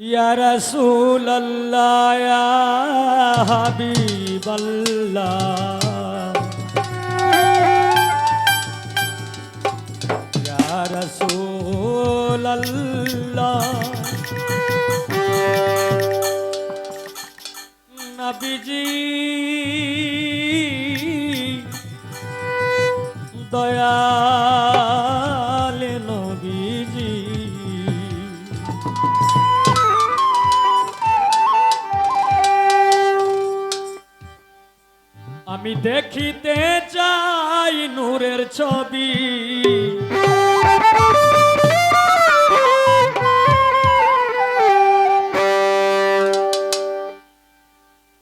يا رسول الله يا حبيب الله يا رسول الله نبي جي ديا আমি দেখিতে চাই নূরের ছবি।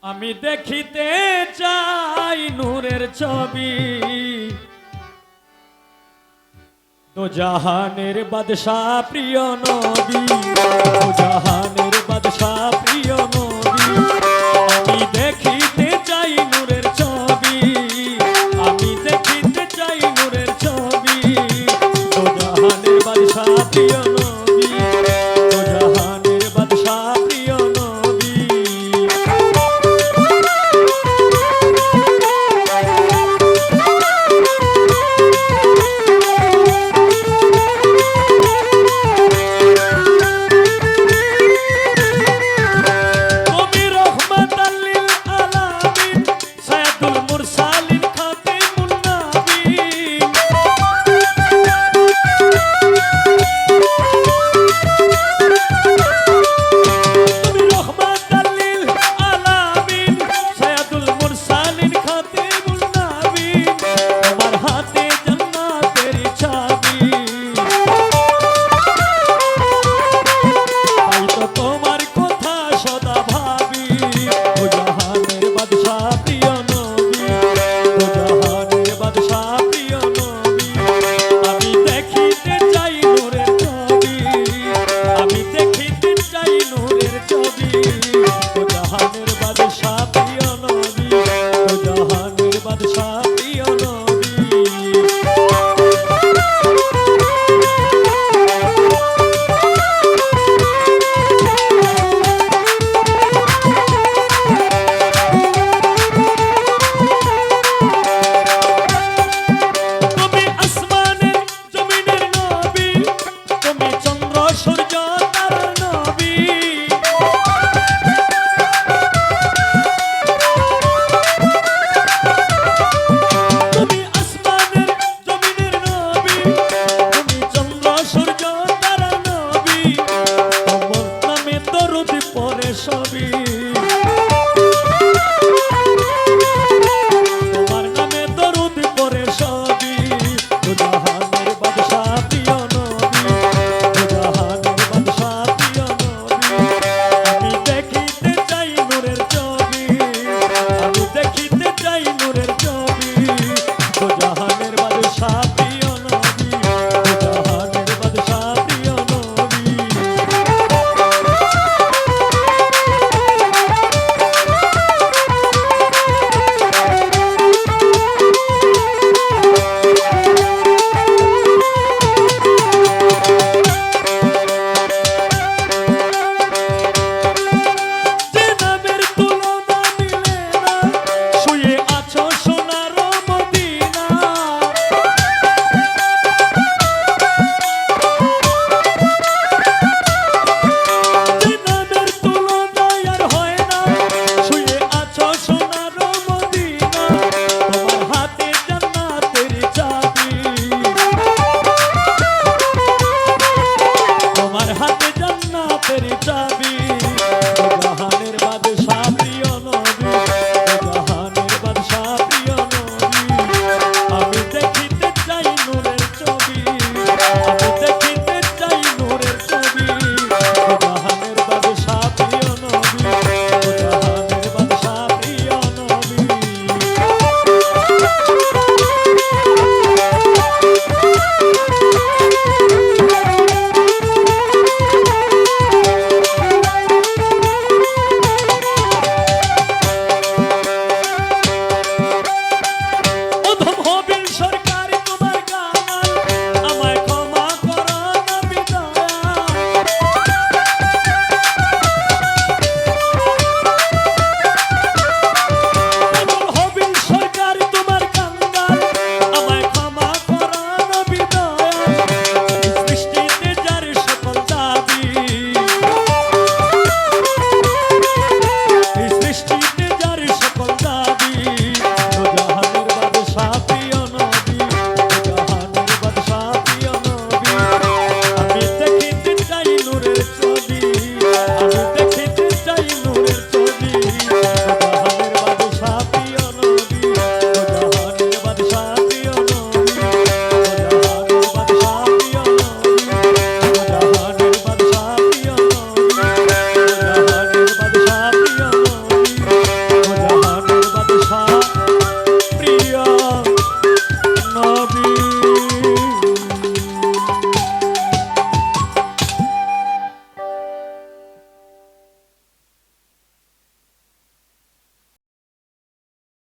আমি দেখিতে চাই নূরের ছবি। তো জাহানের বাদশাহ প্রিয় নবী। জাহানের বাদশাহ প্রিয় put your hand